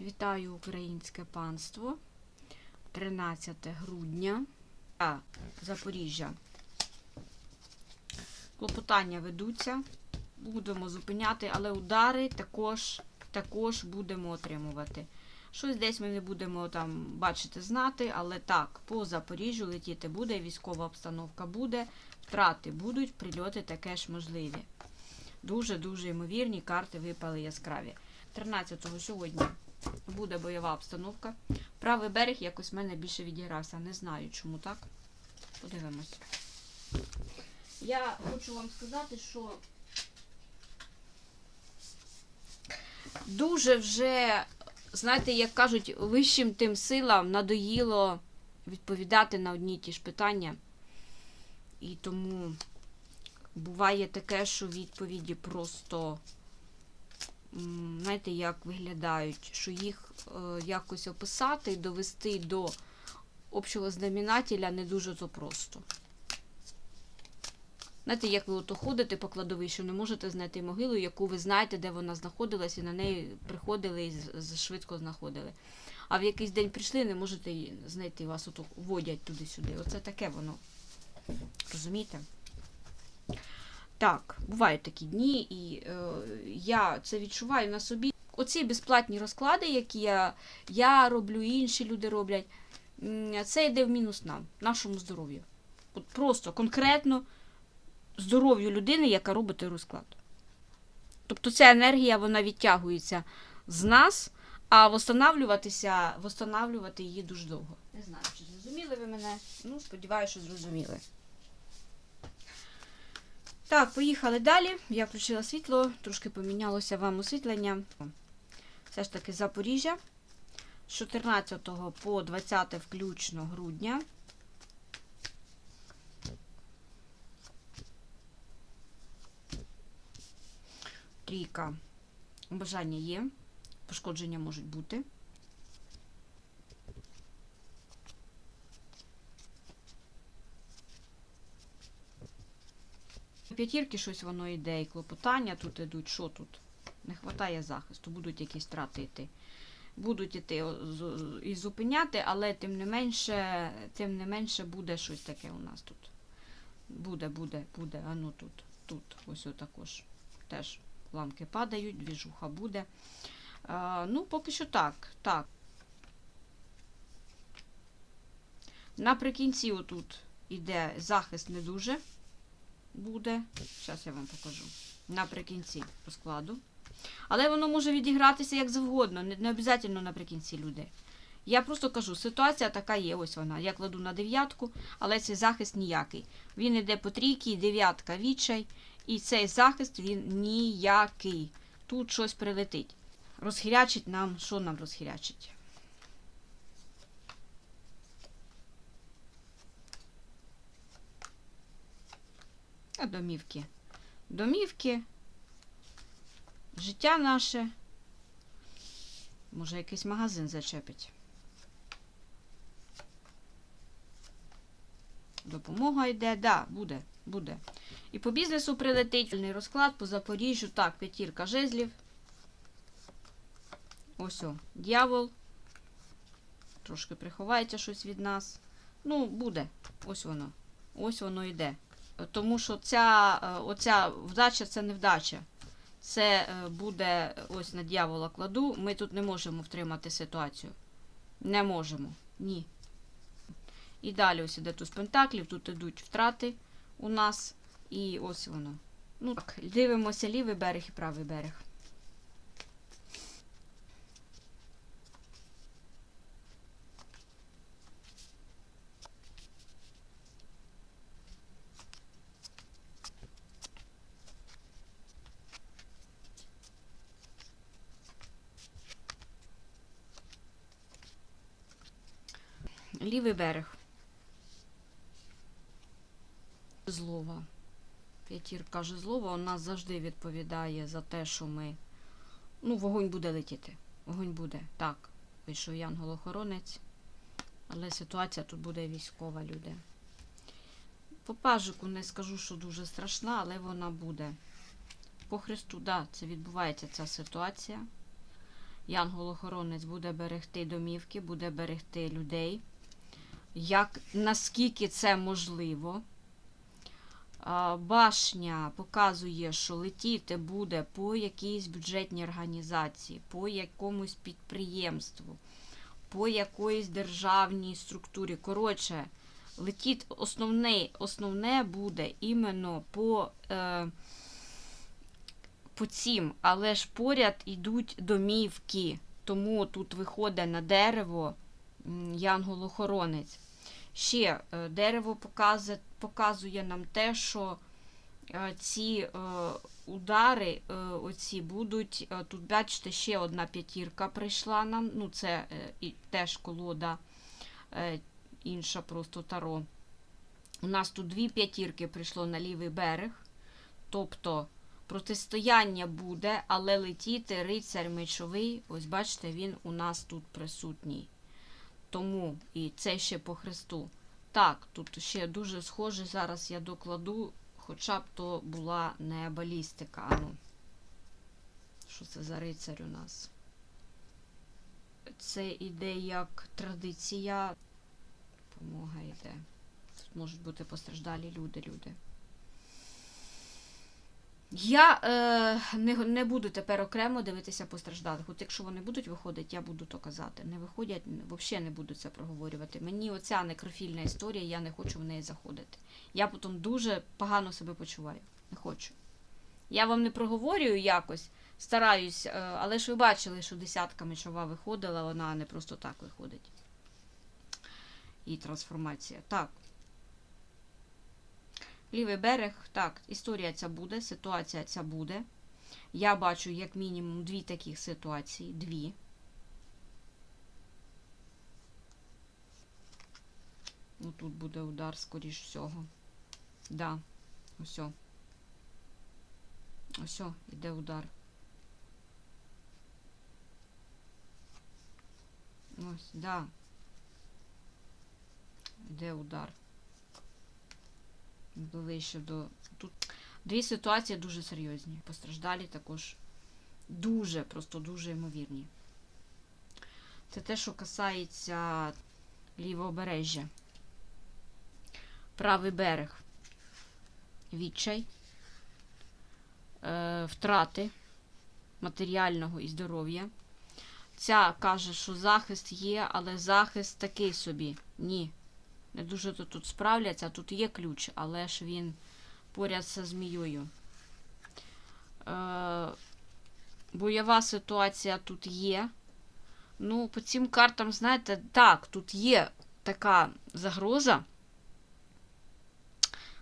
Вітаю українське панство. 13 грудня. А, Запоріжжя. Клопотання ведуться. Будемо зупиняти, але удари також, також будемо отримувати. Щось десь ми не будемо там бачити, знати, але так, по Запоріжжю летіти буде, військова обстановка буде, втрати будуть, прильоти таке ж можливі. Дуже-дуже ймовірні карти випали яскраві. 13-го сьогодні буде бойова обстановка. Правий берег якось в мене більше відігрався. Не знаю, чому так. Подивимось. Я хочу вам сказати, що дуже вже, знаєте, як кажуть, вищим тим силам надоїло відповідати на одні ті ж питання. І тому буває таке, що відповіді просто, знаєте, як виглядають, що їх е, якось описати і довести до общого знаменателя не дуже то просто. Знаєте, як ви ото ходите по кладовищу, не можете знайти могилу, яку ви знаєте, де вона знаходилась, і на неї приходили і швидко знаходили. А в якийсь день прийшли, не можете її знайти, вас ото водять туди-сюди. Оце таке воно. Розумієте? Так, бувають такі дні, і е, я це відчуваю на собі. Оці безплатні розклади, які я, я роблю, інші люди роблять, це йде в мінус нам, нашому здоров'ю. От просто конкретно здоров'ю людини, яка робить розклад. Тобто ця енергія вона відтягується з нас, а восстанавлюватися, восстанавлювати її дуже довго. Не знаю, чи зрозуміли ви мене. Ну, сподіваюся, що зрозуміли. Так, поїхали далі. Я включила світло, трошки помінялося вам освітлення. Все ж таки Запоріжжя. З 14 по 20 включно грудня. Трійка. Бажання є. Пошкодження можуть бути. П'ятірки щось воно йде, і клопотання тут ідуть. Що тут? Не вистачає захисту, будуть якісь втрати йти. Будуть іти і зупиняти, але тим не менше, тим не менше буде щось таке у нас тут. Буде, буде, буде. А ну тут, тут, ось також. Теж ламки падають, двіжуха буде. А, ну, поки що так. так. Наприкінці отут іде захист не дуже буде. Зараз я вам покажу. Наприкінці розкладу. Але воно може відігратися як завгодно, не, не обов'язково наприкінці люди. Я просто кажу, ситуація така є, ось вона. Я кладу на дев'ятку, але цей захист ніякий. Він йде по трійки, дев'ятка відчай, і цей захист він ніякий. Тут щось прилетить. Розхірячить нам, що нам розхірячить? А домівки. Домівки. Життя наше. Може, якийсь магазин зачепить. Допомога йде, да, буде, буде. І по бізнесу прилетить розклад по Запоріжжю. Так, п'ятірка жезлів. Ось о, дьявол. Трошки приховається щось від нас. Ну, буде. Ось воно. Ось воно йде. Тому що ця, е, оця вдача це не вдача. Це е, буде ось на дьявола кладу. Ми тут не можемо втримати ситуацію. Не можемо. Ні. І далі ось іде туз пентаклів, тут ідуть втрати у нас. І ось воно. Ну так, дивимося лівий берег і правий берег. Лівий берег. Злова. П'ятірка жезлова у нас завжди відповідає за те, що ми. Ну, вогонь буде летіти. Вогонь буде. Так. Вийшов янгол-охоронець. Але ситуація тут буде військова, люди. По пажику не скажу, що дуже страшна, але вона буде. По Христу, да, це відбувається ця ситуація. Янгол-охоронець буде берегти домівки, буде берегти людей. Як, наскільки це можливо. Башня показує, що летіти буде по якійсь бюджетній організації, по якомусь підприємству, по якоїсь державній структурі. Коротше, летіть основне, основне буде іменно по, е, по цим, але ж поряд йдуть домівки. Тому тут виходить на дерево янгол-охоронець. Ще е, дерево показує, показує нам те, що е, ці е, удари оці будуть. Тут, бачите, ще одна п'ятірка прийшла нам. Ну, це теж колода, інша просто таро. У нас тут дві п'ятірки прийшло на лівий берег. Тобто протистояння буде, але летіти рицар мечовий, ось бачите, він у нас тут присутній. Тому і це ще по хресту. Так, тут ще дуже схоже. Зараз я докладу, хоча б то була не балістика. Ну, що це за рицар у нас? Це іде як традиція. Помога йде. Тут можуть бути постраждалі люди, люди. Я е, не, не буду тепер окремо дивитися постраждалих. От якщо вони будуть виходити, я буду то казати. Не виходять, взагалі не буду це проговорювати. Мені оця некрофільна історія, я не хочу в неї заходити. Я потім дуже погано себе почуваю. Не хочу. Я вам не проговорюю якось, стараюсь, е, але ж ви бачили, що десятка мечова виходила, вона не просто так виходить. І трансформація. Так. Лівий берег, так, історія ця буде, ситуація ця буде. Я бачу як мінімум дві таких ситуації. Дві. Ну, тут буде удар, скоріш всього. Да. Ось. Ось, іде удар. Ось, да. Іде удар ближче до. Тут дві ситуації дуже серйозні. Постраждалі також дуже, просто дуже ймовірні. Це те, що касається лівобережжя. Правий берег. Відчай. Е, втрати матеріального і здоров'я. Ця каже, що захист є, але захист такий собі. Ні. Не дуже тут, тут справляться. Тут є ключ, але ж він поряд зі змією. Е, бойова ситуація тут є. Ну, по цим картам, знаєте, так, тут є така загроза.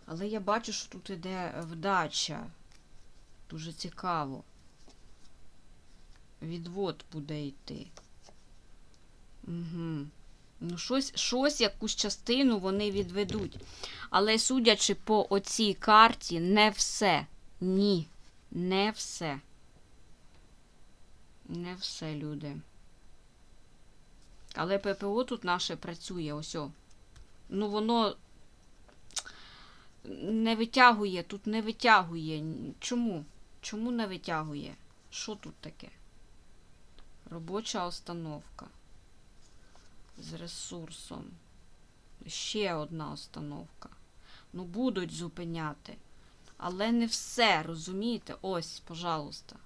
Але я бачу, що тут іде вдача. Дуже цікаво. Відвод буде йти. Угу. Ну, щось, щось, якусь частину вони відведуть. Але судячи по оцій карті, не все. Ні. Не все. Не все, люди. Але ППО тут наше працює, ось. о. Ну, воно не витягує, тут не витягує. Чому? Чому не витягує? Що тут таке? Робоча установка з ресурсом. Ще одна установка. Ну, будуть зупиняти. Але не все, розумієте? Ось, пожалуйста.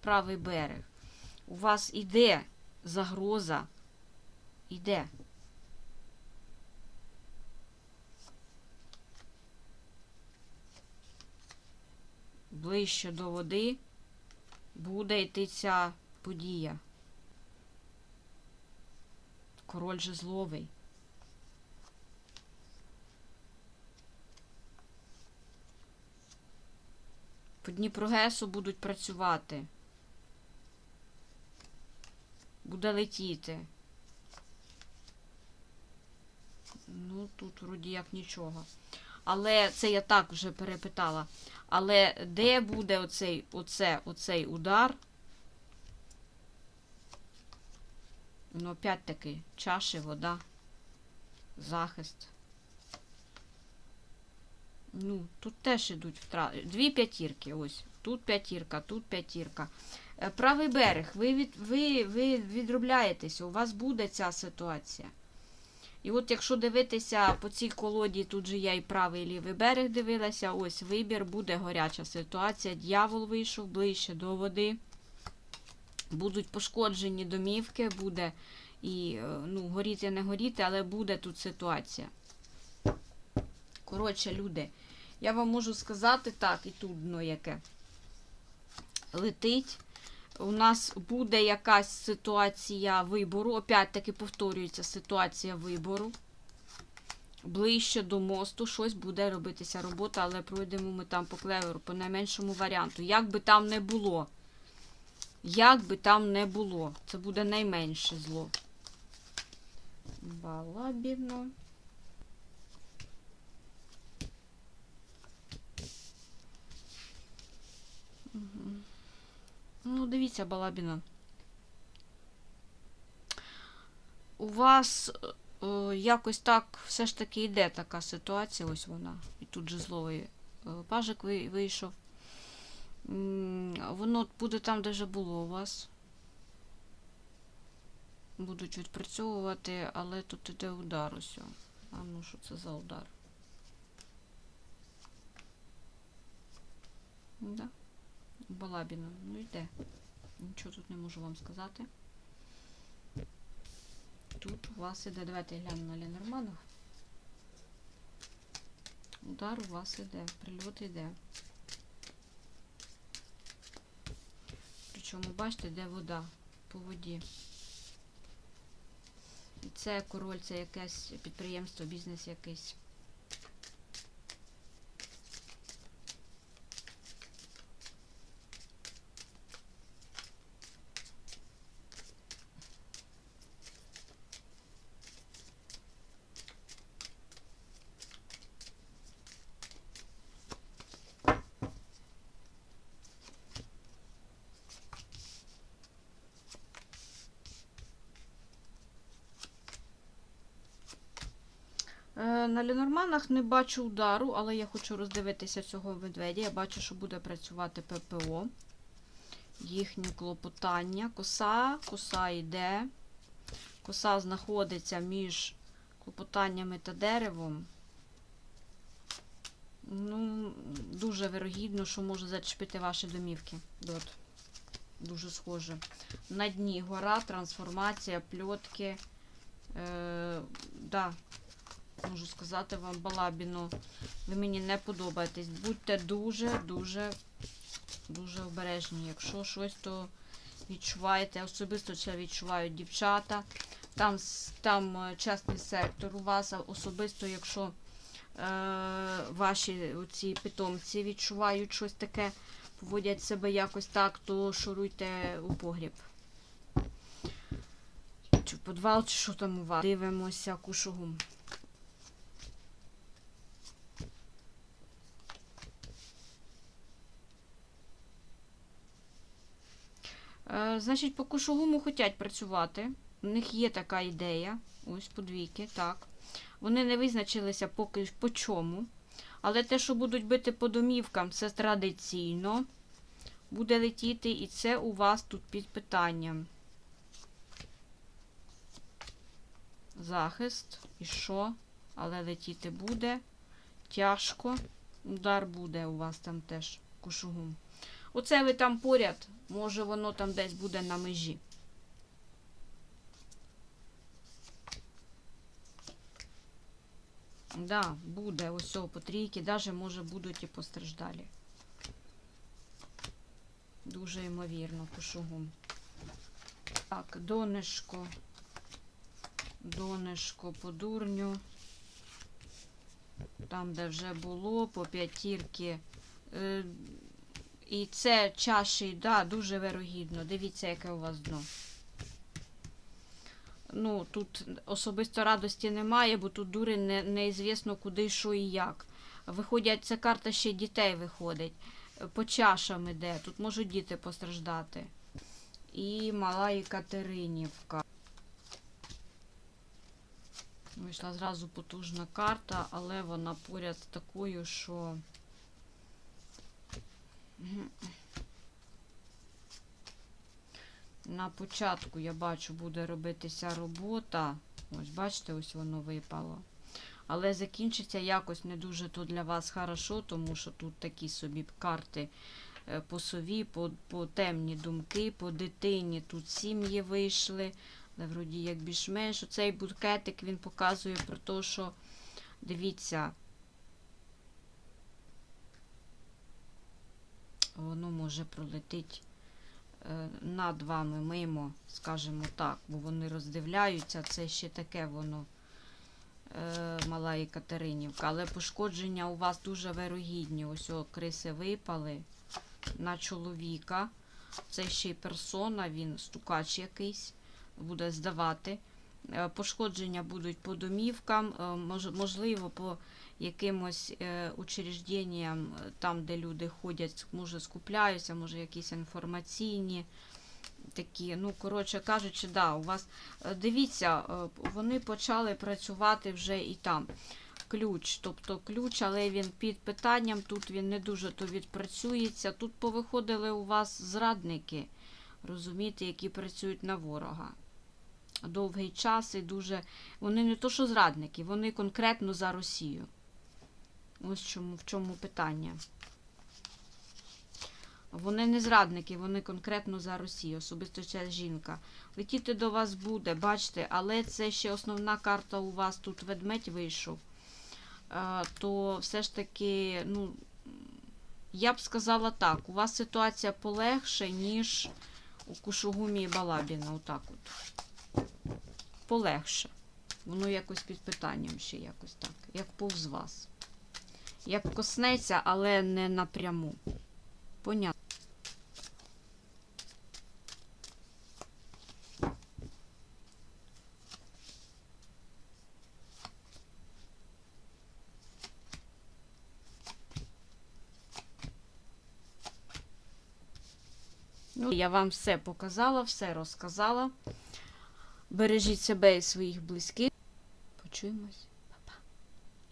Правий берег. У вас іде загроза. Іде. Ближче до води буде йти ця подія. Король жезловий. По Дніпрогесу будуть працювати. Буде летіти. Ну, тут вроді як нічого. Але це я так вже перепитала. Але де буде оцей, оце, оцей удар? Ну, опять-таки, чаші, вода, захист. Ну, тут теж ідуть втрати. Дві п'ятірки, ось. Тут п'ятірка, тут п'ятірка. Е, Правий берег, ви, від, ви, ви відробляєтеся, у вас буде ця ситуація. І от якщо дивитися по цій колоді, тут же я і правий і лівий берег дивилася, ось вибір, буде горяча ситуація. Д'явол вийшов ближче до води. Будуть пошкоджені домівки, буде і е, ну, горіти, не горіти, але буде тут ситуація. Коротше, люди, я вам можу сказати так, і тут дно яке летить. У нас буде якась ситуація вибору. Опять-таки повторюється ситуація вибору. Ближче до мосту щось буде робитися робота, але пройдемо ми там по клеверу, по найменшому варіанту. Як би там не було. Як би там не було. Це буде найменше зло. Балабіно. Ну, дивіться, Балабіна. У вас е, е, якось так все ж таки йде така ситуація, ось вона. І тут же зловий е, пажик вийшов. Воно буде там, де вже було у вас. Будуть відпрацьовувати, але тут іде удар ось. А ну що це за удар? Да. Балабіна, ну йде. Нічого тут не можу вам сказати. Тут у вас іде, давайте я гляну на Ленорманах. Удар у вас іде, прильот іде. Причому, бачите, де вода по воді. Це король, це якесь підприємство, бізнес якийсь. Е, На Ленорманах не бачу удару, але я хочу роздивитися цього ведмедя. Я бачу, що буде працювати ППО. Їхнє клопотання. Коса, коса йде. Коса знаходиться між клопотаннями та деревом. Ну, дуже вирогідно, що може зачепити ваші домівки. От. Дуже схоже. На дні гора, трансформація, пльотки. Е, да, можу сказати вам, Балабіну, ви мені не подобаєтесь. Будьте дуже, дуже, обережні. Якщо щось, то відчуваєте. Особисто це відчувають дівчата. Там, там е, частний сектор у вас, особисто, якщо е, ваші ці питомці відчувають щось таке, поводять себе якось так, то шуруйте у погріб. Чи в підвал, чи що там у вас. Дивимося кушугум. Значить, по кушугуму хочуть працювати. У них є така ідея. Ось подвійки, так. Вони не визначилися поки по чому. Але те, що будуть бити по домівкам, це традиційно. Буде летіти, і це у вас тут під питанням. Захист. І що? Але летіти буде. Тяжко. Удар буде у вас там теж кушугум. Оце ви там поряд. Може воно там десь буде на межі. Да, буде ось по трійки, даже може будуть і постраждалі. Дуже ймовірно, кушугум. Так, донешко. Донешко по дурню. Там, де вже було, по п'ятірки. І це чаші, да, дуже вирогідно. Дивіться, яке у вас дно. Ну, тут особисто радості немає, бо тут дури не, неізвісно куди, що і як. Виходять, ця карта ще дітей виходить. По чашам іде. Тут можуть діти постраждати. І мала Екатеринівка. Вийшла зразу потужна карта, але вона поряд з такою, що. На початку, я бачу, буде робитися робота. Ось, бачите, ось воно випало. Але закінчиться якось не дуже то для вас хорошо, тому що тут такі собі карти е, по сові, по, по темні думки, по дитині. Тут сім'ї вийшли. Але вроді як більш-менш. Оцей букетик він показує про те, що дивіться. Воно може пролетить е, над вами мимо, скажімо так, бо вони роздивляються. Це ще таке воно е, мала Екатеринівка. Але пошкодження у вас дуже вирогідні. Ось о, криси випали на чоловіка. Це ще й персона, він стукач якийсь, буде здавати. Е, Пошкодження будуть по домівкам, можливо, по якимось е, учрежденням, е, там, де люди ходять, може скупляються, може якісь інформаційні такі. Ну, коротше кажучи, да, у вас е, дивіться, вони почали працювати вже і там. Ключ, тобто ключ, але він під питанням, тут він не дуже то відпрацюється. Тут повиходили у вас зрадники, розумієте, які працюють на ворога. Довгий час і дуже. Вони не то, що зрадники, вони конкретно за Росію. Ось чому, в чому питання. Вони не зрадники, вони конкретно за Росію, особисто ця жінка. Летіти до вас буде, бачите, але це ще основна карта у вас тут ведмедь вийшов. Е, То все ж таки, ну, я б сказала так, у вас ситуація полегше, ніж у Кушугумі і Балабіна. Отак от. Полегше. Воно якось під питанням ще якось так, як повз вас. Як коснеться, але не напряму. Понятно. Ну, я вам все показала, все розказала. Бережіть себе і своїх близьких. Почуємось.